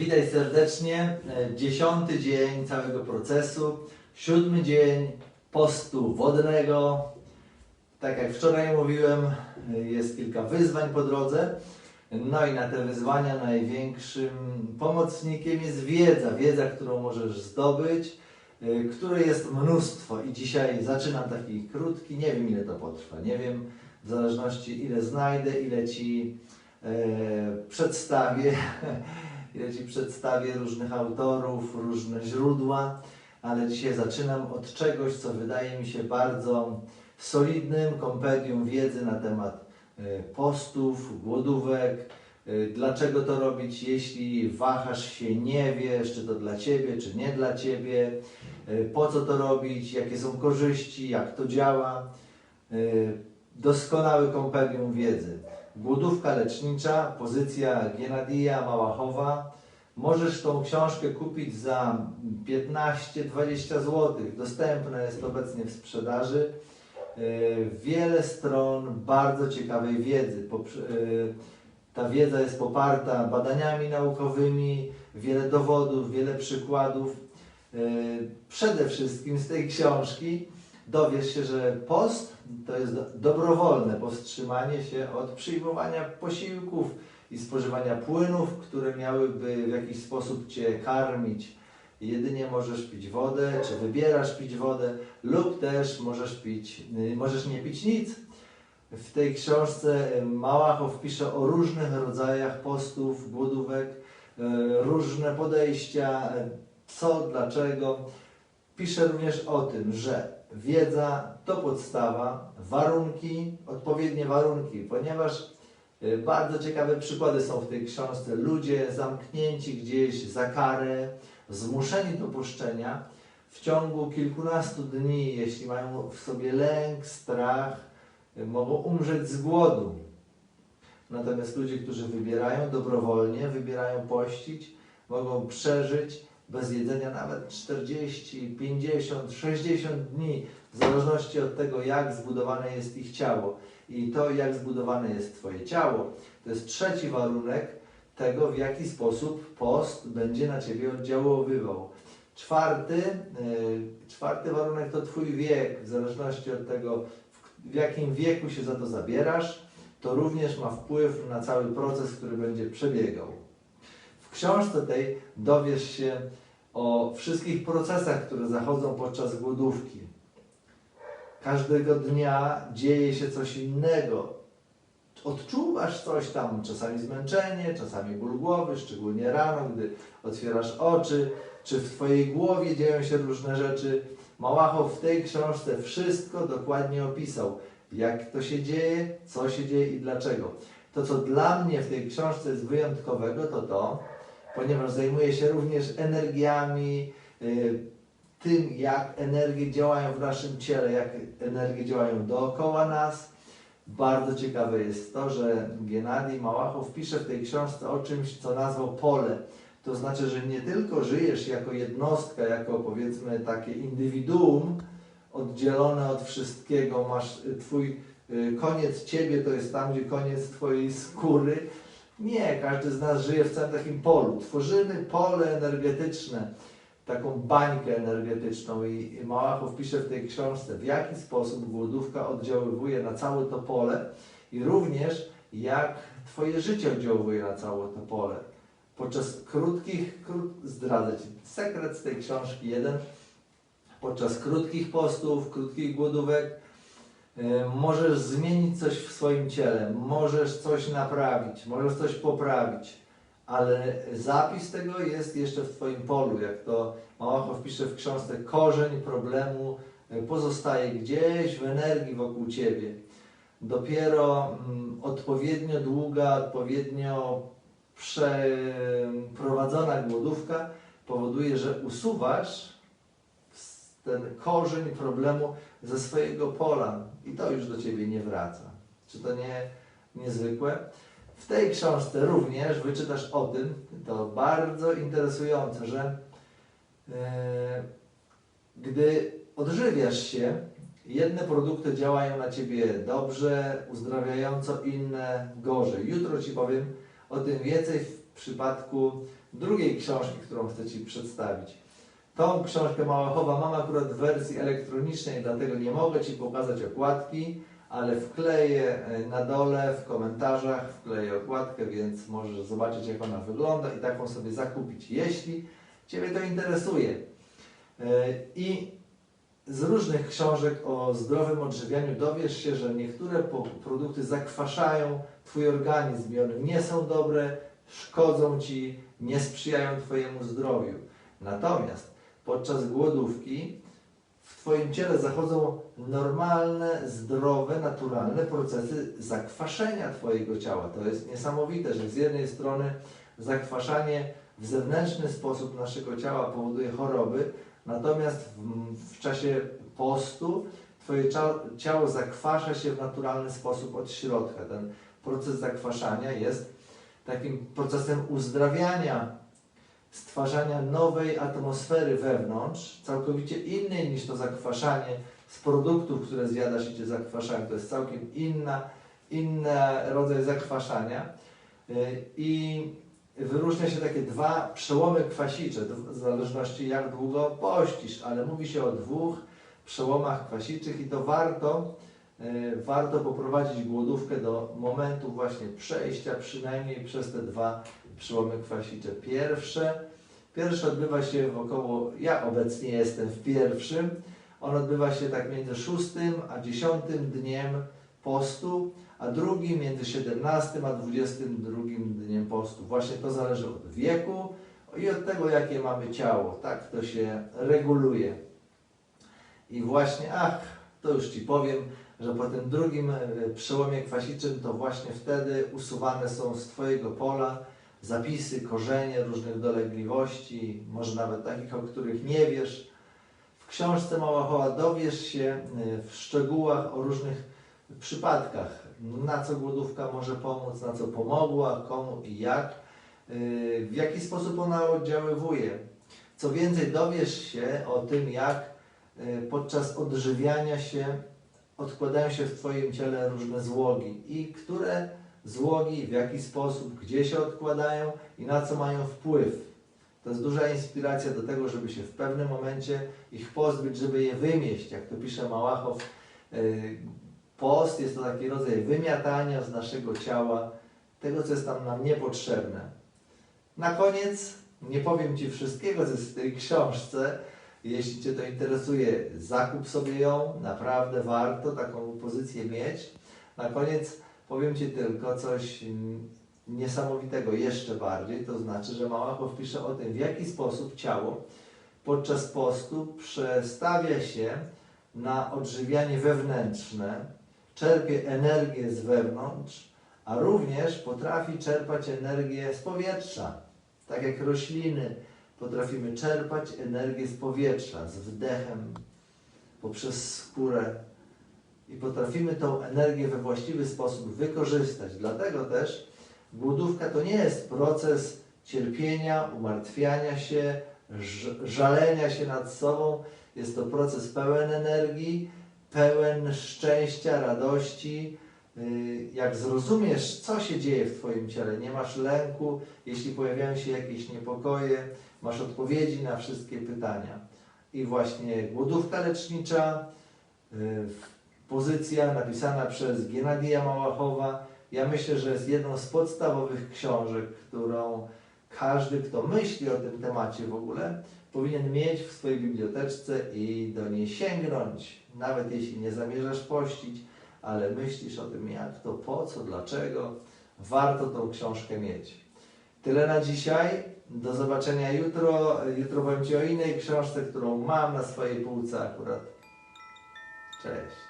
Witaj serdecznie. E, Dziesiąty dzień całego procesu. Siódmy dzień postu wodnego. Tak jak wczoraj mówiłem, jest kilka wyzwań po drodze. No i na te wyzwania największym pomocnikiem jest wiedza. Wiedza, którą możesz zdobyć, e, której jest mnóstwo. I dzisiaj zaczynam taki krótki, nie wiem ile to potrwa, nie wiem w zależności ile znajdę, ile Ci e, przedstawię, ile Ci przedstawię różnych autorów, różne źródła, ale dzisiaj zaczynam od czegoś, co wydaje mi się bardzo solidnym kompendium wiedzy na temat e, postów, głodówek, e, dlaczego to robić, jeśli wahasz się, nie wiesz, czy to dla Ciebie, czy nie dla Ciebie, e, po co to robić, jakie są korzyści, jak to działa. Doskonały kompendium wiedzy. Głodówka lecznicza, pozycja Genadija Małachowa. Możesz tą książkę kupić za 15-20 zł. Dostępna jest obecnie w sprzedaży. E, Wiele stron bardzo ciekawej wiedzy. E, Ta wiedza jest poparta badaniami naukowymi, wiele dowodów, wiele przykładów. E, Przede wszystkim z tej książki dowiesz się, że post to jest do- dobrowolne powstrzymanie się od przyjmowania posiłków i spożywania płynów, które miałyby w jakiś sposób Cię karmić. Jedynie możesz pić wodę, czy wybierasz pić wodę, lub też możesz pić, y, możesz nie pić nic. W tej książce y, Małachow pisze o różnych rodzajach postów, głodówek, y, różne podejścia, co, dlaczego. Pisze również o tym, że wiedza to podstawa, warunki, odpowiednie warunki, ponieważ y, bardzo ciekawe przykłady są w tej książce. Ludzie zamknięci gdzieś za karę, zmuszeni do puszczenia w ciągu kilkunastu dni, jeśli mają w sobie lęk, strach, y, mogą umrzeć z głodu. Natomiast ludzie, którzy wybierają dobrowolnie, wybierają pościć, mogą przeżyć bez jedzenia nawet 40, 50, 60 dni, w zależności od tego, jak zbudowane jest ich ciało i to, jak zbudowane jest Twoje ciało. To jest trzeci warunek tego, w jaki sposób post będzie na Ciebie oddziaływał. Czwarty, yy, czwarty warunek to Twój wiek, w zależności od tego, w jakim wieku się za to zabierasz, to również ma wpływ na cały proces, który będzie przebiegał. W książce tej dowiesz się o wszystkich procesach, które zachodzą podczas głodówki. Każdego dnia dzieje się coś innego. Odczuwasz coś tam, czasami zmęczenie, czasami ból głowy, szczególnie rano, gdy otwierasz oczy, czy w Twojej głowie dzieją się różne rzeczy. Małachow w tej książce wszystko dokładnie opisał, jak to się dzieje, co się dzieje i dlaczego. To, co dla mnie w tej książce jest wyjątkowego, to to, ponieważ zajmuje się również energiami, y, tym jak energie działają w naszym ciele, jak energie działają dookoła nas. Bardzo ciekawe jest to, że Gennady Małachow pisze w tej książce o czymś, co nazwał pole. To znaczy, że nie tylko żyjesz jako jednostka, jako powiedzmy takie indywiduum oddzielone od wszystkiego, masz y, twój y, koniec ciebie to jest tam, gdzie koniec twojej skóry, nie, każdy z nas żyje w całym takim polu. Tworzymy pole energetyczne, taką bańkę energetyczną i i Małachow pisze w tej książce, w jaki sposób głodówka oddziaływuje na całe to pole i również jak Twoje życie oddziałuje na całe to pole. Podczas krótkich, krót, zdradzę Ci sekret z tej książki jeden, podczas krótkich postów, krótkich głodówek Możesz zmienić coś w swoim ciele, możesz coś naprawić, możesz coś poprawić, ale zapis tego jest jeszcze w Twoim polu. Jak to Małachow pisze w książce, korzeń problemu e, pozostaje gdzieś w energii wokół Ciebie. Dopiero mm, odpowiednio długa, odpowiednio przeprowadzona głodówka powoduje, że usuwasz ten korzeń problemu ze swojego pola i to już do Ciebie nie wraca. Czy to nie niezwykłe? W tej książce również wyczytasz o tym, to bardzo interesujące, że e, gdy odżywiasz się, jedne produkty działają na Ciebie dobrze, uzdrawiająco, inne gorzej. Jutro Ci powiem o tym więcej w przypadku drugiej książki, którą chcę Ci przedstawić. Tą książkę Małachowa mam akurat w wersji elektronicznej, dlatego nie mogę Ci pokazać okładki, ale wkleję e, na dole w komentarzach, wkleję okładkę, więc możesz zobaczyć jak ona wygląda i taką sobie zakupić, jeśli Ciebie to interesuje. E, I z różnych książek o zdrowym odżywianiu dowiesz się, że niektóre produkty zakwaszają Twój organizm i one nie są dobre, szkodzą Ci, nie sprzyjają Twojemu zdrowiu. Natomiast podczas głodówki w Twoim ciele zachodzą normalne, zdrowe, naturalne procesy zakwaszenia Twojego ciała. To jest niesamowite, że z jednej strony zakwaszanie w zewnętrzny sposób naszego ciała powoduje choroby, natomiast w, w czasie postu Twoje cia- ciało zakwasza się w naturalny sposób od środka. Ten proces zakwaszania jest takim procesem uzdrawiania, stwarzania nowej atmosfery wewnątrz, całkowicie innej niż to zakwaszanie z produktów, które zjadasz i cię zakwaszają. To jest całkiem inna, inny rodzaj zakwaszania. Y, I wyróżnia się takie dwa przełomy kwasicze, w zależności jak długo pościsz, ale mówi się o dwóch przełomach kwasiczych i to warto, y, warto poprowadzić głodówkę do momentu właśnie przejścia przynajmniej przez te dwa przełomy kwasicze. Pierwsze, pierwsze odbywa się w około, ja obecnie jestem w pierwszym, on odbywa się tak między szóstym a dziesiątym dniem postu, a drugi między 17 a 22 dniem postu. Właśnie to zależy od wieku i od tego, jakie mamy ciało. Tak to się reguluje. I właśnie, ach, to już Ci powiem, że po tym drugim e, przełomie kwasiczym to właśnie wtedy usuwane są z Twojego pola zapisy, korzenie różnych dolegliwości, może nawet takich, o których nie wiesz. W książce Małachoła dowiesz się e, w szczegółach o różnych przypadkach, na co głodówka może pomóc, na co pomogła, komu i jak, yy, w jaki sposób ona oddziaływuje. Co więcej, dowiesz się o tym, jak yy, podczas odżywiania się odkładają się w Twoim ciele różne złogi i które złogi, w jaki sposób, gdzie się odkładają i na co mają wpływ. To jest duża inspiracja do tego, żeby się w pewnym momencie ich pozbyć, żeby je wymieść, jak to pisze Małachow. Yy, Post jest to taki rodzaj wymiatania z naszego ciała tego, co jest tam nam niepotrzebne. Na koniec nie powiem Ci wszystkiego, co jest w tej książce. Jeśli Cię to interesuje, zakup sobie ją, naprawdę warto taką pozycję mieć. Na koniec powiem Ci tylko coś niesamowitego, jeszcze bardziej, to znaczy, że Małachow pisze o tym, w jaki sposób ciało podczas postu przestawia się na odżywianie wewnętrzne, czerpie energię z wewnątrz, a również potrafi czerpać energię z powietrza. Tak jak rośliny potrafimy czerpać energię z powietrza, z wdechem, poprzez skórę i potrafimy tą energię we właściwy sposób wykorzystać. Dlatego też głodówka to nie jest proces cierpienia, umartwiania się, żalenia się nad sobą. Jest to proces pełen energii, pełen szczęścia, radości. Y, Jak zrozumiesz, co się dzieje w Twoim ciele, nie masz lęku, jeśli pojawiają się jakieś niepokoje, masz odpowiedzi na wszystkie pytania. I właśnie głodówka lecznicza, y, pozycja napisana przez Genadija Małachowa, ja myślę, że jest jedną z podstawowych książek, którą każdy, kto myśli o tym temacie w ogóle, powinien mieć w swojej biblioteczce i do niej sięgnąć, nawet jeśli nie zamierzasz pościć, ale myślisz o tym jak, to po co, dlaczego, warto tą książkę mieć. Tyle na dzisiaj. Do zobaczenia jutro. Jutro powiem Ci o innej książce, którą mam na swojej półce akurat. Cześć.